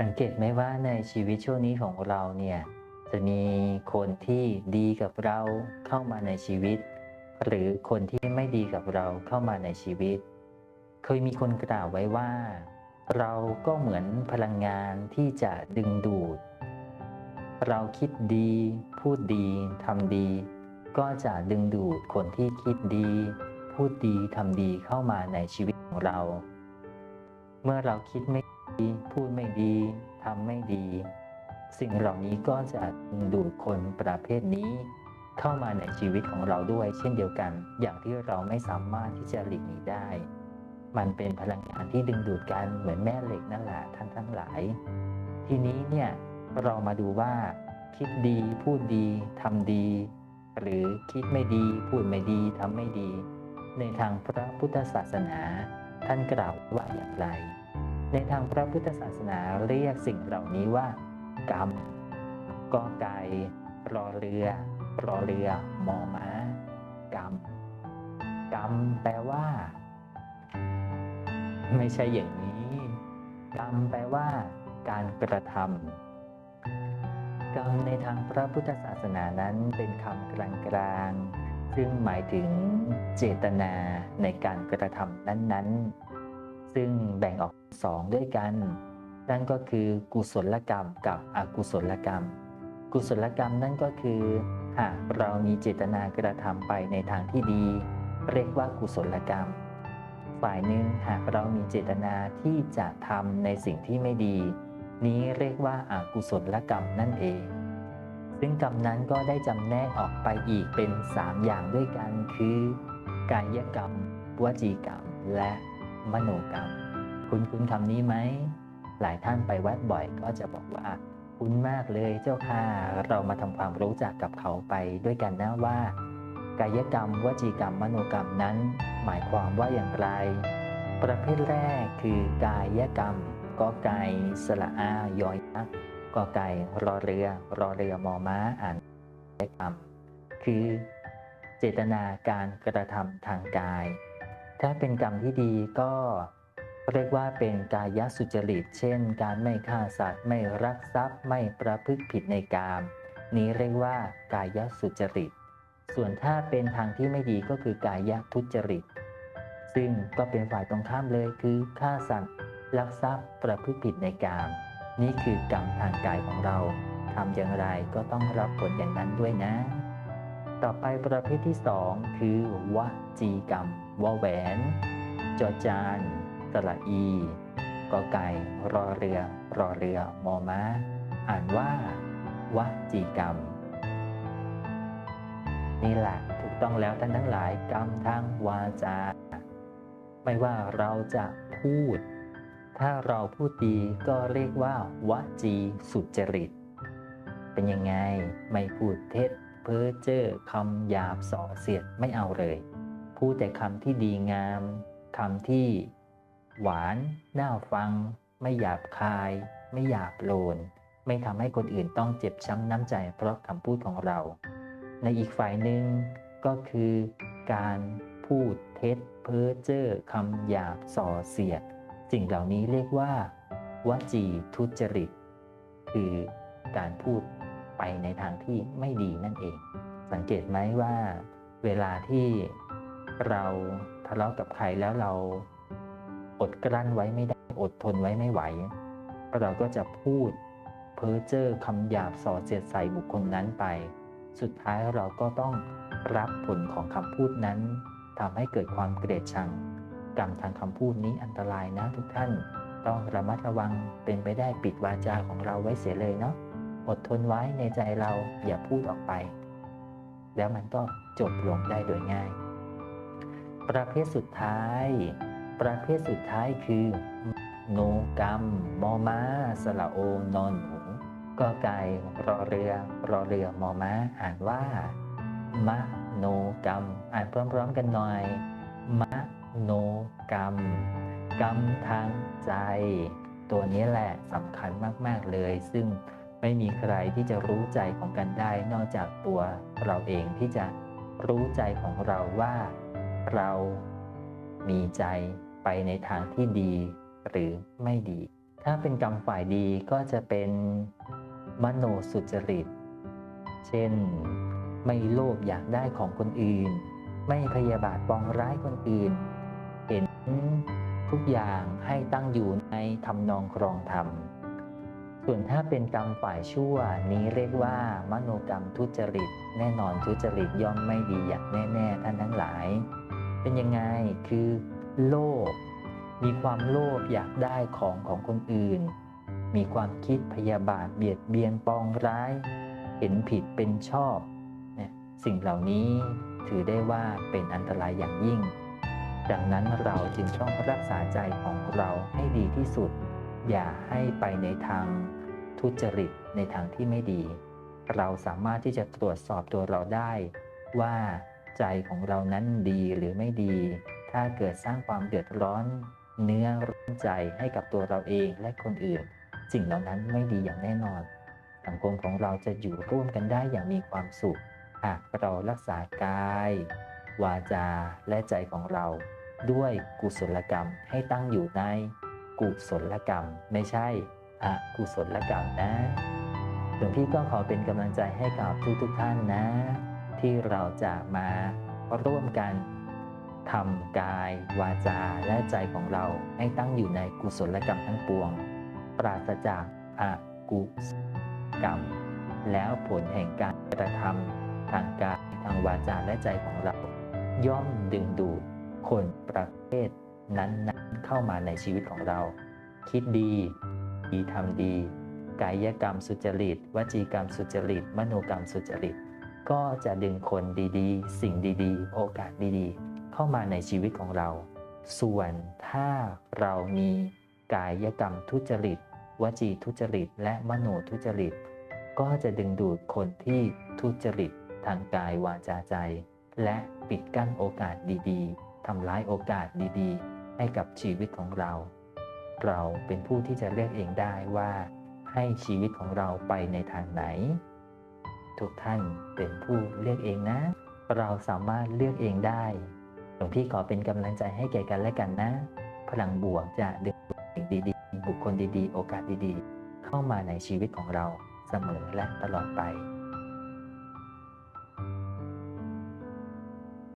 สังเกตไหมว่าในชีวิตช่วงนี้ของเราเนี่ยจะมีคนที่ดีกับเราเข้ามาในชีวิต หรือคนที่ไม่ดีกับเราเข้ามาในชีวิต เคยมีคนกล่าวไว้ว่า เราก็เหมือนพลังงานที่จะดึงดูด เราคิดดี พูดดีทำดี ก็จะดึงดูดคนที่คิดดี พูดดีทำดีเข้ามาในชีวิตของเรา เมื่อเราคิดไม่ พูดไม่ดีทำไม่ดี สิ่งเหล่านี้ก็จะดึงดูดคนประเภทนี้ เข้ามาในชีวิตของเราด้วย เช่นเดียวกัน อย่างที่เราไม่สามารถที่จะหลีกหนีได้ มันเป็นพลังงานที่ดึงดูดกันเหมือนแม่เหล็กนั่นแหละท่านทั้งหลาย ทีนี้เนี่ยเรามาดูว่า คิดดีพูดดีทำดี หรือคิดไม่ดี พูดไม่ดีทำไม่ดี ในทางพระพุทธศาสนา ท่านกล่าวว่าอย่างไร ในทางพระพุทธศาสนาเรียกสิ่งเหล่านี้ว่า กรรมกอไก่รอเรือรอเรือมอม้ากรรม กรรมแปลว่า ไม่ใช่อย่างนี้ กรรมแปลว่า การกระทำกรรมในทางพระพุทธศาสนานั้นเป็นคำกลางๆซึ่งหมายถึงเจตนาในการกระทำนั้น ๆ ซึ่งแบ่งออกสองด้วยกัน นั่นก็คือกุศลกรรมกับอกุศลกรรม กุศลกรรมนั่นก็คือหากเรามีเจตนากระทำไปในทางที่ดี เรียกว่ากุศลกรรม ฝ่ายหนึ่งหากเรามีเจตนาที่จะทำในสิ่งที่ไม่ดี นี้เรียกว่าอากุศลกรรมนั่นเอง ซึ่งกรรมนั้นก็ได้จำแนกออกไปอีกเป็น 3 อย่างด้วยกันคือกายกรรมวจีกรรมและ มโนกรรม คุณคุณคำนี้ไหม หลายท่านไปวัดบ่อยก็จะบอกว่า คุ้นมากเลยเจ้าค่ะเรามาทำความรู้จักกับเขาไปด้วยกันนะว่า กายกรรมวจีกรรมมโนกรรมนั้น หมายความว่าอย่างไร ประเภทแรกคือกายกรรมกอไก่สระอายอยักษ์กอไก่รอเรือ รอเรือมอม้าอ่านกายกรรม คือ เจตนาการกระทำทางกาย ถ้าเป็นกรรมที่ดีก็เรียกว่าเป็นกายสุจริต เช่น การไม่ฆ่าสัตว์ไม่รักทรัพย์ไม่ประพฤติผิดในกามนี้เรียกว่ากายสุจริต ส่วนถ้าเป็นทางที่ไม่ดีก็คือกายทุจริต ซึ่งก็เป็นฝ่ายตรงข้ามเลยคือฆ่าสัตว์ลักทรัพย์ประพฤติผิดในกาม นี่คือกรรมทางกายของเราทำอย่างไรก็ต้องรับผลอย่างนั้นด้วยนะ ต่อไปประเภทที่สองคือ วจีกรรมวแหวน จอจานสระอีกอไก่รอเรือ รอเรือ มอม้า อ่านว่า วจีกรรม นี่แหละถูกต้องแล้วท่านทั้งหลายกรรมทางวาจา ไม่ว่าเราจะพูด ถ้าเราพูดดีก็เรียกว่าวจีสุจริต เป็นยังไงไม่พูดเท็จ เพ้อเจ้อคำหยาบส่อเสียดไม่เอาเลย พูดแต่คำที่ดีงามคำที่ หวานน่าฟัง ไม่หยาบคาย ไม่หยาบโลน ไม่ทำให้คนอื่นต้องเจ็บช้ำน้ำใจเพราะคำพูดของเรา ในอีกฝ่ายหนึ่งก็คือการพูดเท็จเพ้อเจ้อคำหยาบส่อเสียดสิ่งเหล่านี้เรียกว่าวจีทุจริต คือการพูด ไปในทางที่ไม่ดีนั่นเอง สังเกตไหมว่า เวลาที่เราทะเลาะกับใครแล้วเราอดกลั้นไว้ไม่ได้อดทนไว้ไม่ไหว เราก็จะพูดเพ้อเจ้อคำหยาบส่อเสียดใส่บุคคลนั้นไป สุดท้ายเราก็ต้องรับผลของคำพูดนั้นทำให้เกิดความเกลียดชังกรรมทางคำพูดนี้อันตรายนะทุกท่าน ต้องระมัดระวังเป็นไปได้ปิดวาจาของเราไว้เสียเลยเนาะ อดทนไว้ในใจเราอย่าพูดออกไป แล้วมันก็จบลงได้โดยง่าย ประเภทสุดท้าย ประเภทสุดท้ายคือโนกรรม มอม้า สละโอนอนหนูก็ไก่รอเรือ รอเรือมอม้าอ่านว่ามะโนกรรม อ่านพร้อมๆกันหน่อยมะโนกรรม กรรมทางใจ ตัวนี้แหละสำคัญมากๆเลยซึ่ง ไม่มีใครที่จะรู้ใจของกันได้ นอกจากตัวเราเองที่จะรู้ใจของเราว่าเรามีใจไปในทางที่ดีหรือไม่ดี ถ้าเป็นกรรมฝ่ายดีก็จะเป็นมโนสุจริต เช่น ไม่โลภอยากได้ของคนอื่น ไม่พยาบาทปองร้ายคนอื่น เห็นทุกอย่างให้ตั้งอยู่ในทำนองครองธรรม ส่วนถ้าเป็นกรรมฝ่ายชั่วนี้เรียกว่า มโนกรรมทุจริต แน่นอนทุจริตย่อมไม่ดีอย่างแน่ๆท่านทั้งหลาย เป็นยังไงคือโลภมีความโลภอยากได้ของของคนอื่น มีความคิดพยาบาทเบียดเบียนปองร้าย เห็นผิดเป็นชอบเนี่ยสิ่งเหล่านี้ถือได้ว่าเป็นอันตรายอย่างยิ่ง ดังนั้นเราจึงต้องรักษาใจของเราให้ดีที่สุด อย่าให้ไปในทางทุจริตในทางที่ไม่ดี เราสามารถที่จะตรวจสอบตัวเราได้ว่าใจของเรานั้นดีหรือไม่ดี ถ้าเกิดสร้างความเดือดร้อน เนื้อร้อนใจให้กับตัวเราเองและคนอื่น สิ่งเหล่านั้นไม่ดีอย่างแน่นอน สังคมของเราจะอยู่ร่วมกันได้อย่างมีความสุข หากเรารักษากาย วาจาและใจของเรา ด้วยกุศลกรรมให้ตั้งอยู่ใน กุศลกรรม ไม่ใช่อกุศลกรรมนะหลวงพี่ก็ขอเป็นกำลังใจให้กับทุกๆทท่านนะ ที่เราจะมาร่วมกันทำกาย วาจาและใจของเราให้ตั้งอยู่ในกุศลกรรมทั้งปวง ปราศจากอกุศลกรรม แล้วผลแห่งการกระทำทางกายทางวาจาและใจของเรา ย่อมดึงดูดคนประเภท นั้นๆเข้ามาในชีวิตของเรา คิดดีดีทำดี กายกรรมสุจริต วจีกรรมสุจริต มโนกรรมสุจริต ก็จะดึงคนดีๆ สิ่งดีๆ โอกาสดีๆ เข้ามาในชีวิตของเรา ส่วนถ้าเรามีกายกรรมทุจริต วจีทุจริต และมโนทุจริต ก็จะดึงดูดคนที่ทุจริตทางกายวาจาใจ และปิดกั้นโอกาสดีๆทำร้ายโอกาสดีๆ ให้กับชีวิตของเรา เราเป็นผู้ที่จะเลือกเองได้ว่าให้ชีวิตของเราไปในทางไหน ทุกท่านเป็นผู้เลือกเองนะ เราสามารถเลือกเองได้หลวงพี่ขอเป็นกำลังใจให้แก่กันและกันนะ พลังบวกจะดึงสิ่งดีๆ บุคคลดีๆ โอกาสดีๆ เข้ามาในชีวิตของเราเสมอและตลอดไป